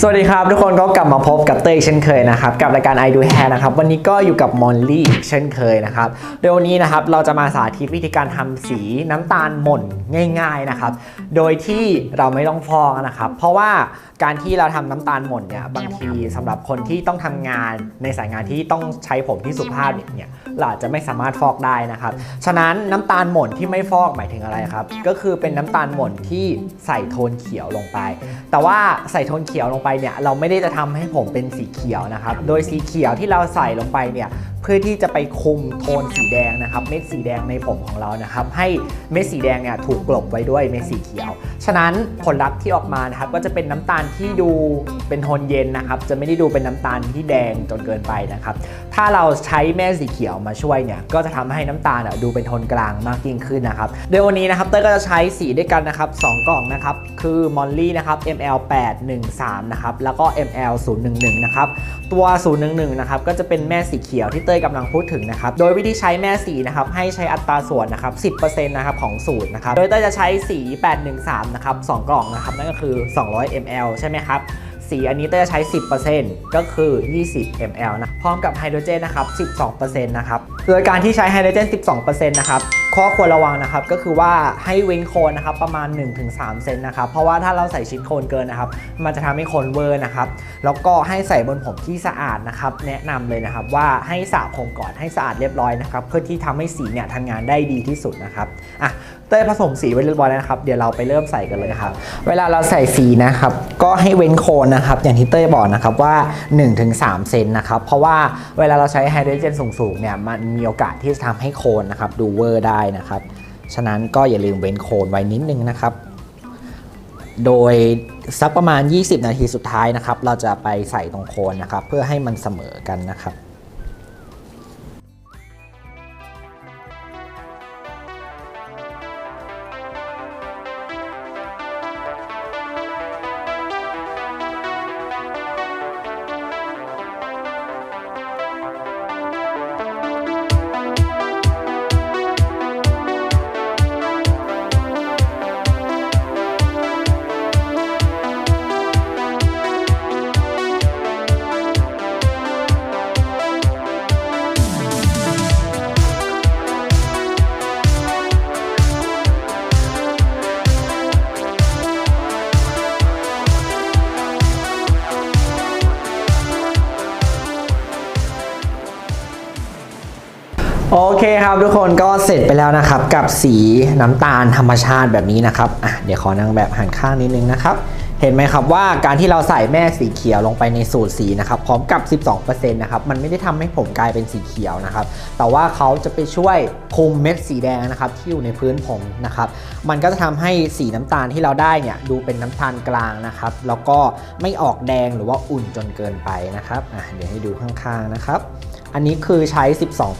สวัสดีครับ ทุกคนก็กลับมาพบกับเต้ยเช่นเคยนะครับ กับรายการ I Do Hair นะครับ วันนี้ก็อยู่กับมอลลี่เช่นเคยนะครับโดยวันนี้นะครับเราจะมาสาธิตวิธีการทำสีน้ำตาลหม่นง่าย ๆนะครับ โดยที่เราไม่ต้องฟอกนะครับ เพราะว่าการที่เราทำน้ำตาลหม่นเนี่ยบางทีสำหรับคนที่ต้องทำงานในสายงานที่ต้องใช้ผมที่สุภาพเนี่ยเราอาจจะไม่สามารถฟอกได้นะครับฉะนั้นน้ำตาลหม่นที่ไม่ฟอกหมายถึงอะไรครับก็คือเป็นน้ำตาลหม่นที่ใส่โทนเขียวลงไป แต่ว่าใส่โทนเขียวลงไปเนี่ยเราไม่ได้จะทำให้ผมเป็นสีเขียวนะครับ โดยสีเขียวที่เราใส่ลงไปเนี่ยเพื่อที่จะไปคุมโทนสีแดงนะครับ เม็ดสีแดงในผมของเรานะครับ ให้เม็ดสีแดงเนี่ยถูกกลบไว้ด้วยเม็ดสีเขียว ฉะนั้นผลลัพธ์ที่ออกมานะครับก็จะเป็นน้ำตาลที่ดูเป็นโทนเย็นนะครับ จะไม่ได้ดูเป็นน้ำตาลที่แดงจนเกินไปนะครับ ถ้าเราใช้แม่สีเขียวมาช่วยเนี่ยก็จะทำให้น้ำตาลดูเป็นโทนกลางมากยิ่งขึ้นนะครับโดยวันนี้นะครับเต้ยก็จะใช้สีด้วยกันนะครับสองกล่องนะครับคือมอลลี่นะครับ ML 813นะครับแล้วก็ ML 011นะครับตัว 011นะครับก็จะเป็นแม่สีเขียวที่เต้ยกำลังพูดถึงนะครับ โดยวิธีใช้แม่สีนะครับ ให้ใช้อัตราส่วนนะครับ 10%นะครับของสูตรนะครับ โดยเต้ยจะใช้สี 813 นะครับสองกล่องนะครับ นั่นก็คือ 200 ml ใช่ไหมครับ สีอันนี้เต้จะใช้ 10%ก็คือ 20 ml นะ พร้อมกับไฮโดรเจนนะครับ 12%นะครับ โดยการที่ใช้ไฮโดรเจน 12%นะครับ ข้อควรระวังนะครับ ก็คือว่าให้เว้นโคนนะครับ ประมาณ 1-3 เซนนะครับ เพราะว่าถ้าเราใส่ชิ้นโคนเกินนะครับ มันจะทำให้โคนเวอร์นะครับ แล้วก็ให้ใส่บนผมที่สะอาดนะครับ แนะนำเลยนะครับว่าให้สระผมก่อนให้สะอาดเรียบร้อยนะครับ เพื่อที่ทำให้สีเนี่ยทำงานได้ดีที่สุดนะครับ อะ เต้ยผสมสีไว้เรียบร้อยแล้วนะครับ เดี๋ยวเราไปเริ่มใส่กันเลยครับ เวลาเราใส่สีนะครับ ก็ให้เว้นโคนนะครับ อย่างที่เต้ยบอกนะครับว่า 1-3 เซนนะครับ เพราะว่าเวลาเราใช้ไฮโดรเจนสูงๆเนี่ย มันมีโอกาสที่จะทำให้โคนนะครับดูเวอร์ได้นะครับ ฉะนั้นก็อย่าลืมเว้นโคนไว้นิดนึงนะครับ โดยสักประมาณ 20 นาทีสุดท้ายนะครับ เราจะไปใส่ตรงโคนนะครับ เพื่อให้มันเสมอกันนะครับ โอเคครับทุกคนก็เสร็จไปแล้วนะครับ กับสีน้ำตาลธรรมชาติแบบนี้นะครับอะเดี๋ยวขอนางแบบหันข้างนิดนึงนะครับ เห็นไหมครับว่าการที่เราใส่แม่สีเขียวลงไปในสูตรสีนะครับพร้อมกับ 12%นะครับมันไม่ได้ทำให้ผมกลายเป็นสีเขียวนะครับ แต่ว่าเขาจะไปช่วยคุมเม็ดสีแดงนะครับที่อยู่ในพื้นผมนะครับมันก็จะทำให้สีน้ำตาลที่เราได้เนี่ยดูเป็นน้ำตาลกลางนะครับ แล้วก็ไม่ออกแดงหรือว่าอุ่นจนเกินไปนะครับอะเดี๋ยวให้ดูข้างๆนะครับ อันนี้คือใช้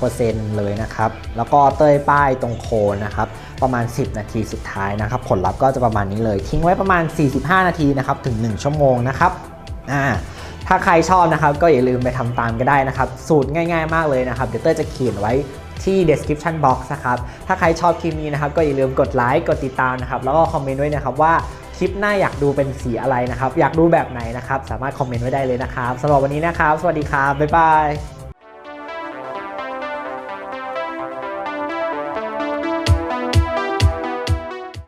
12%เลยนะครับ แล้วก็เต้ยป้ายตรงโคนนะครับ ประมาณ 10 นาทีสุดท้ายนะครับ ผลลัพธ์ก็จะประมาณนี้เลย ทิ้งไว้ประมาณ 45 นาทีนะครับ ถึง 1 ชั่วโมงนะครับ อ่า ถ้าใครชอบนะครับ ก็อย่าลืมไปทำตามก็ได้นะครับ สูตรง่ายๆ มากเลยนะครับ เดี๋ยวเต้ยจะเขียนไว้ที่ description box นะครับ ถ้าใครชอบคลิปนี้นะครับ ก็อย่าลืมกดไลค์ กดติดตามนะครับ แล้วก็คอมเมนต์ด้วยนะครับว่าคลิปหน้าอยากดูเป็นสีอะไรนะครับ อยากดูแบบไหนนะครับ สามารถคอมเมนต์ไว้ได้เลยนะครับสำหรับวันนี้นะครับ สวัสดีครับ บ๊ายบาย